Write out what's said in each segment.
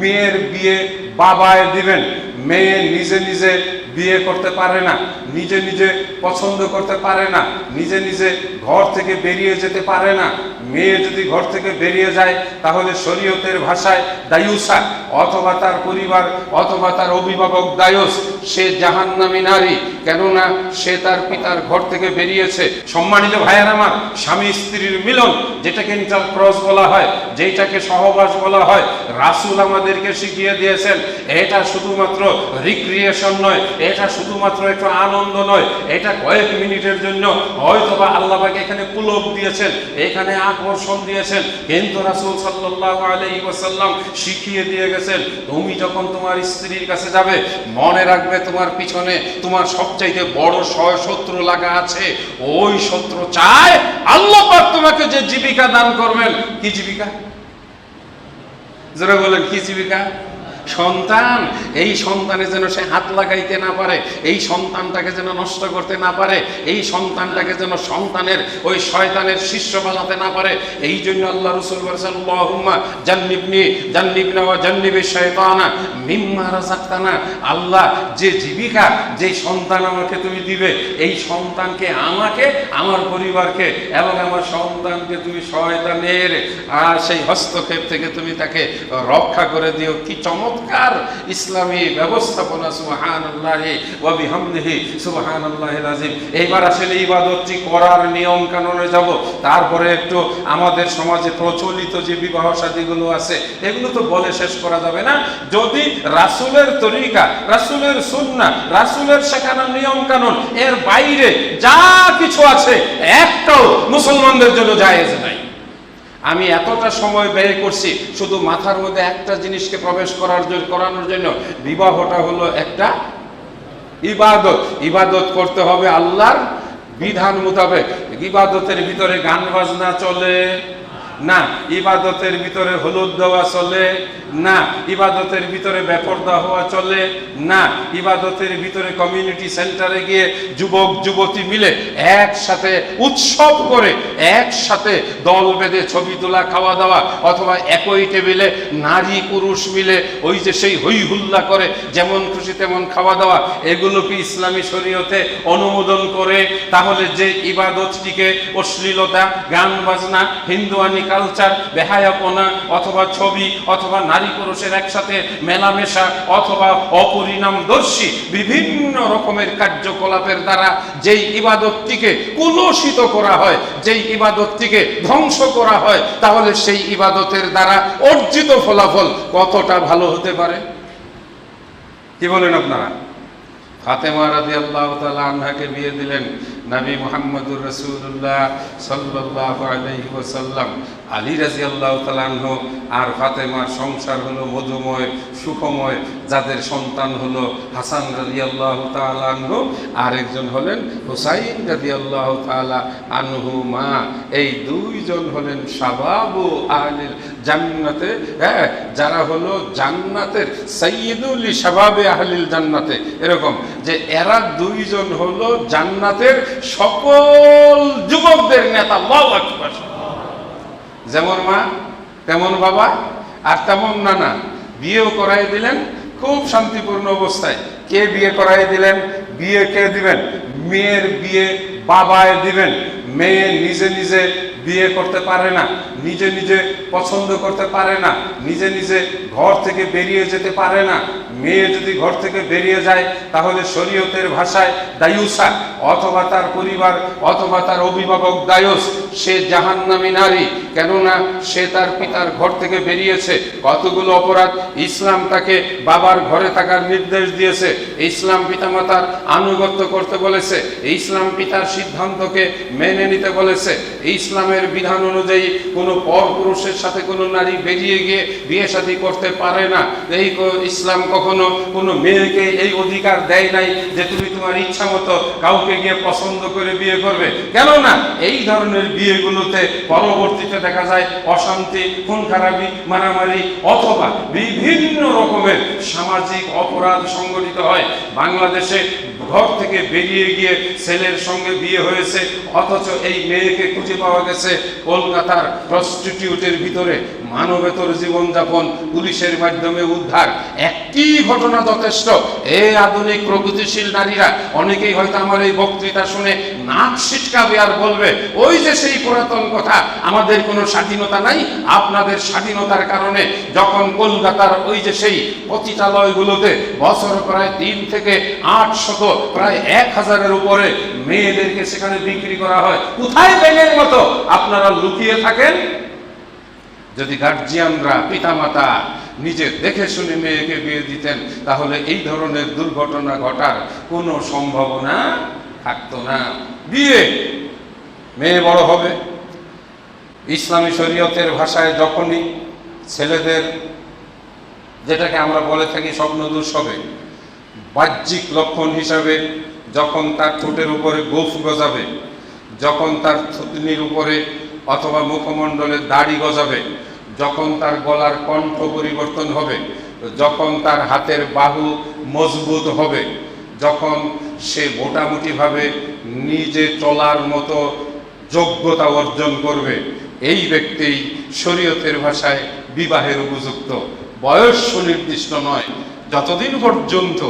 মেয়ের বিয়ে বাবায় দিবেন। মেয়ে নিজে নিজে বিয়ে করতে পারে না, নিজে নিজে পছন্দ করতে পারে না, নিজে নিজে ঘর থেকে বেরিয়ে যেতে পারে না, মেয়ে যদি ঘর থেকে বেরিয়ে যায়, তাহলে শরীয়তের ভাষায় দায়ুসা অথবা তার পরিবার, অথবা তার অভিভাবক দায়ুস। সে জাহান্নামী নারী, কেননা সে তার পিতার ঘর থেকে বেরিয়েছে। সম্মানিত ভাইয়ার আমার, স্বামী স্ত্রীর মিলন, যেটাকে ইন্টার ক্রস বলা হয় যেটাকে সহবাস বলা হয়, রাসূল আমাদেরকে শিখিয়ে দিয়েছেন, এটা শুধুমাত্র রিক্রিয়েশন নয় এটা শুধুমাত্র একটু আনন্দ নয়, এটা কয়েক মিনিটের জন্য হয়তোবা আল্লাহ পাক এখানে পুলক দিয়েছেন, এখানে আকর্ষণ দিয়েছেন। কিন্তু রাসূল সাল্লাল্লাহু আলাইহি ওয়াসাল্লাম শিখিয়ে দিয়ে গেছেন, তুমি যখন তোমার স্ত্রীর কাছে যাবে, মনে রাখবে তোমার পিছনে তোমার সবচাইতে বড় শয় শত্রু লাগা আছে। ওই শত্রু চায় আল্লাহ পাক তোমাকে যে জীবিকা দান করবেন। কি জীবিকা? যারা বলেন, কি জীবিকা? সন্তান, এই সন্তানে যেন সে হাত লাগাইতে না পারে, এই সন্তানটাকে যেন নষ্ট করতে না পারে, এই সন্তানটাকে যেন সন্তানের ওই শয়তানের শিষ্য বানাতে না পারে, এই জন্য আল্লাহ রসুল বলেছেন জান্নিবনি, জান্নিবনা ওয়া জান্নিবি শয়তানা মিম্মা রাযাকতানা। আল্লাহ যে জীবিকা, যে সন্তান আমাকে তুমি দিবে, এই সন্তানকে আমাকে, আমার পরিবারকে এবং আমার সন্তানকে তুমি শয়তানের আর সেই হস্তক্ষেপ থেকে তুমি তাকে রক্ষা করে দিও। কি চমৎকার ইসলামী ব্যবস্থাপনা সুবহানাল্লাহ ওয়া বিহামদিহি সুবহানাল্লাহিল আযীম। এইবার আসলে ইবাদতটি করার নিয়ম কানুনে যাব। তারপরে একটু আমাদের সমাজে প্রচলিত যে বিবাহ শাদীগুলো আছে, এগুলো তো বলে শেষ করা যাবে না। যদি রাসূলের তরিকা, রাসূলের সুন্নাহ রাসূলের শেখানো নিয়ম কানুন, এর বাইরে যা কিছু আছে, একটাও মুসলমানদের জন্য জায়েজ নাই। আমি এতটা সময় ব্যয় করছি, শুধু মাথার মধ্যে একটা জিনিসকে প্রবেশ করার জন্য করানোর জন্য বিবাহটা হলো একটা ইবাদত। ইবাদত করতে হবে আল্লাহর বিধান মোতাবেক। ইবাদতের ভিতরে গান বাজনা চলে। না, ইবাদতের ভিতরে হলুদ দেওয়া চলে, না, ইবাদতের ভিতরে বেপরদা হওয়া চলে, না, ইবাদতের ভিতরে কমিউনিটি সেন্টারে গিয়ে যুবক, যুবতী মিলে একসাথে উৎসব করে, একসাথে দল বেঁধে ছবি তোলা, খাওয়া দাওয়া, অথবা একই টেবিলে নারী, পুরুষ মিলে ওই যে সেই হই হুল্লা করে, যেমন খুশি তেমন খাওয়া দাওয়া এগুলো কি ইসলামী শরীয়তে অনুমোদন করে, তাহলে যে ইবাদতটিকে অশ্লীলতা, গান বাজনা, হিন্দুয়ানি কালচার বেহায়াপনা, অথবা ছবি, অথবা নারী পুরুষের একসাথে মেলামেশা, অথবা অপরিণামদর্শী বিভিন্ন রকমের কার্যকলাপের দ্বারা যেই ইবাদতটিকে কুলসিত করা হয়, যেই ইবাদতটিকে ধ্বংস করা হয়, তাহলে সেই ইবাদতের দ্বারা অর্জিত ফলাফল কতটা ভালো হতে পারে? কি বলেন আপনারা? ফাতেমা রাদি আল্লাহ তালা আনহাকে বিয়ে দিলেন। নবী মোহাম্মদুর রসুল্লাহ সাল্লাহ আলহি ওসাল্লাম আলী রাজি আল্লাহ তালাহ আর ফাতেমার সংসার হলো মধুময়, সুখময়। যাদের সন্তান হলো হাসান রাজি আল্লাহ তালাহ আর একজন হলেন হুসাইন রাজি আল্লাহ তালা আনহু মা। এই দুইজন হলেন সাবাবু আহলিল জান্নাতে হ্যাঁ যারা হলো জান্নাতের সৈয়দুল শাবাবে আহলিল জান্নাতে। এরকম যে এরা দুইজন হলো জান্নাতের সকল যুবকদের নেতা যেমন মা, তেমন বাবা, আর তেমন নানা। বিয়েও করাই দিলেন, খুব শান্তিপূর্ণ অবস্থায়। কে বিয়ে করাই দিলেন? বিয়ে কে দিবেন? মেয়ের বিয়ে বাবায় দিবেন। মেয়ে নিজে নিজে বিয়ে করতে পারে না, নিজে নিজে পছন্দ করতে পারে না, নিজে নিজে ঘর থেকে বেরিয়ে যেতে পারে না। মেয়ে যদি ঘর থেকে বেরিয়ে যায়, তাহলে শরীয়তের ভাষায় দায়ুসা, অথবা তার পরিবার, অথবা তার অভিভাবক দায়ুস, সে জাহান্নামী নারী। কেননা সে তার পিতার ঘর থেকে বেরিয়েছে। কতগুলো অপরাধ ইসলাম তাকে বাবার ঘরে থাকার নির্দেশ দিয়েছে। ইসলাম পিতামাতার আনুগত্য করতে বলেছে। ইসলাম পিতার সিদ্ধান্তকে মেনে নিতে বলেছে। ইসলামের বিধান অনুযায়ী কোনো পর পুরুষের সাথে কোনো নারী বেরিয়ে গিয়ে বিয়ে শাদী করতে পারে না। এই ইসলাম কখনো কোনো মেয়েকে এই অধিকার দেয় নাই যে তুমি তোমার ইচ্ছা মতো কাউকে গিয়ে পছন্দ করে বিয়ে করবে। কেননা এই ধরনের বিয়েগুলোতে পরবর্তীতে দেখা যায় অশান্তি, খুন খারাপি, মারামারি অথবা বিভিন্ন রকমের সামাজিক অপরাধ সংগঠিত হয়। বাংলাদেশে ঘর থেকে বেরিয়ে গিয়ে ছেলের সঙ্গে বিয়ে হয়েছে, অথচ এই মেয়েকে খুঁজে পাওয়া গেছে কলকাতার প্রস্টিটিউটের ভিতরে। মানবেতর জীবনযাপন পুলিশের মাধ্যমে উদ্ধার। একটি ঘটনা যথেষ্ট। এই আধুনিক প্রগতিশীল নারীরা, অনেকেই হয়তো আমার এই বক্তৃতা শুনে নাক ছিটকাবে আর বলবে, ওই যে সেই পুরাতন কথা, আমাদের কোনো স্বাধীনতা নাই, আপনাদের স্বাধীনতার কারণে যখন কলকাতার ওই যে সেই পতিতালয়গুলোতে বছর প্রায় তিন থেকে আট শত, প্রায় এক হাজারের উপরে মেয়েদেরকে সেখানে বিক্রি করা হয়, কোথায় ব্যাঙের মতো? আপনারা লুকিয়ে থাকেন? যদি গার্জিয়ানরা পিতামাতা নিজে দেখে শুনে মেয়েকে বিয়ে দিতেন, তাহলে এই ধরনের দুর্ঘটনা ঘটার কোনো সম্ভাবনা থাকতো না। বিয়ে, মেয়ে বড় হবে। ইসলামী শরীয়তের ভাষায় যখনই ছেলেদের যেটাকে আমরা বলে থাকি স্বপ্নদোষ হবে বাহ্যিক লক্ষণ হিসাবে যখন তার ঠোঁটের উপরে গোফ গজাবে, যখন তার থুতনির উপরে অথবা মুখমণ্ডলে দাড়ি গজাবে, যখন তার গলার কণ্ঠ পরিবর্তন হবে, যখন তার হাতের বাহু মজবুত হবে, যখন সে মোটামুটিভাবে নিজে চলার মতো যোগ্যতা অর্জন করবে এই ব্যক্তি শরীয়তের ভাষায় বিবাহের উপযুক্ত। বয়স সুনির্দিষ্ট নয়। যতদিন পর্যন্ত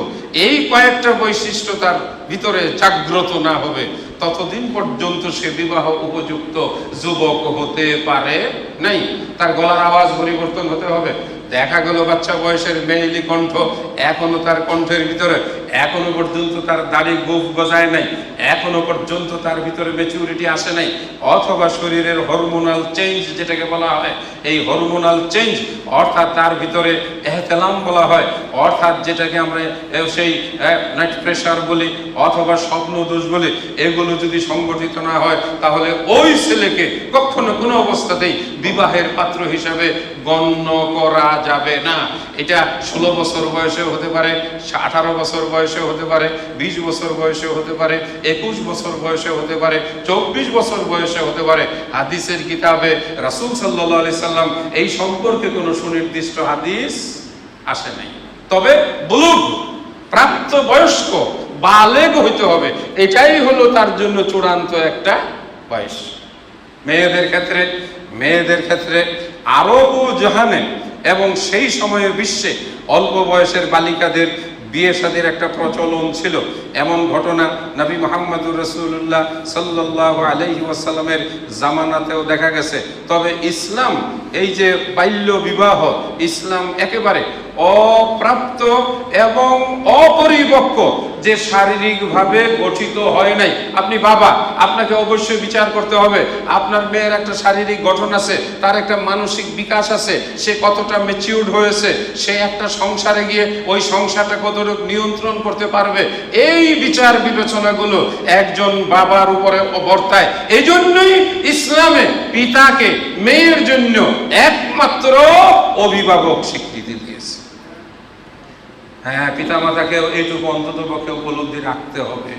এই কয়েকটা বৈশিষ্ট্য তার ভিতরে জাগ্রত না হবে, ততদিন পর্যন্ত সে বিবাহ উপযুক্ত যুবক হতে পারে নাই। তার গলার আওয়াজ পরিবর্তন হতে হবে। দেখা গেল বাচ্চা বয়সের মেয়েলি কণ্ঠ, এখনও তার কণ্ঠের ভিতরে এখনও পর্যন্ত তার দাড়ি গোপ গজায় নাই, এখনও পর্যন্ত তার ভিতরে ম্যাচুরিটি আসে নাই, অথবা শরীরের হরমোনাল চেঞ্জ যেটাকে বলা হয়, এই হরমোনাল চেঞ্জ অর্থাৎ তার ভিতরে এহতেলাম বলা হয়, অর্থাৎ যেটাকে আমরা সেই নাইট প্রেশার বলি, অথবা স্বপ্ন দোষ বলি, এগুলো যদি সংগঠিত না হয়, তাহলে ওই ছেলেকে কখনো কোনো অবস্থাতেই বিবাহের পাত্র হিসাবে গণ্য করা যাবে না। এটা ষোলো বছর বয়সে হতে পারে, আঠারো বছর বয়সেও হতে পারে, বিশ বছর বয়সেও হতে পারে, একুশ বছর বয়সে হতে পারে, চব্বিশ বছর বয়সে হতে পারে। হাদিসের কিতাবে রাসূল সাল্লাল্লাহু আলাইহি সাল্লাম এই সম্পর্কে কোনো সুনির্দিষ্ট হাদিস আসে নাই। তবে বুলুগ, প্রাপ্ত বয়স্ক, বালেগ হইতে হবে। এটাই হলো তার জন্য চূড়ান্ত একটা বয়স। মেয়েদের ক্ষেত্রে মেয়েদের ক্ষেত্রে আরব ও জাহানে এবং সেই সময়ে বিশ্বে অল্প বয়সের বালিকাদের বিয়ে সাদের একটা প্রচলন ছিল। এমন ঘটনা নবী মোহাম্মদুর রসুল্লাহ সাল্লাহ আলহি জামানাতেও দেখা গেছে। তবে ইসলাম, এই যে বাল্য বিবাহ, ইসলাম একেবারে অপ্রাপ্ত এবং অপরিপক্ক, যে শারীরিকভাবে গঠিত হয় নাই। আপনি বাবা, আপনাকে অবশ্যই বিচার করতে হবে। আপনার মেয়ের একটা শারীরিক গঠন আছে, তার একটা মানসিক বিকাশ আছে, সে কতটা ম্যাচিউর্ড হয়েছে, সে একটা সংসারে গিয়ে ওই সংসারটা কতটুকু নিয়ন্ত্রণ করতে পারবে? এই বিচার বিবেচনাগুলো একজন বাবার উপরে বর্তায় এই জন্যই ইসলামে পিতাকে মেয়ের জন্য একমাত্র অভিভাবক স্বীকৃতি। হ্যাঁ পিতামাতাকেও এইটুকু অন্তত পক্ষে উপলব্ধি রাখতে হবে।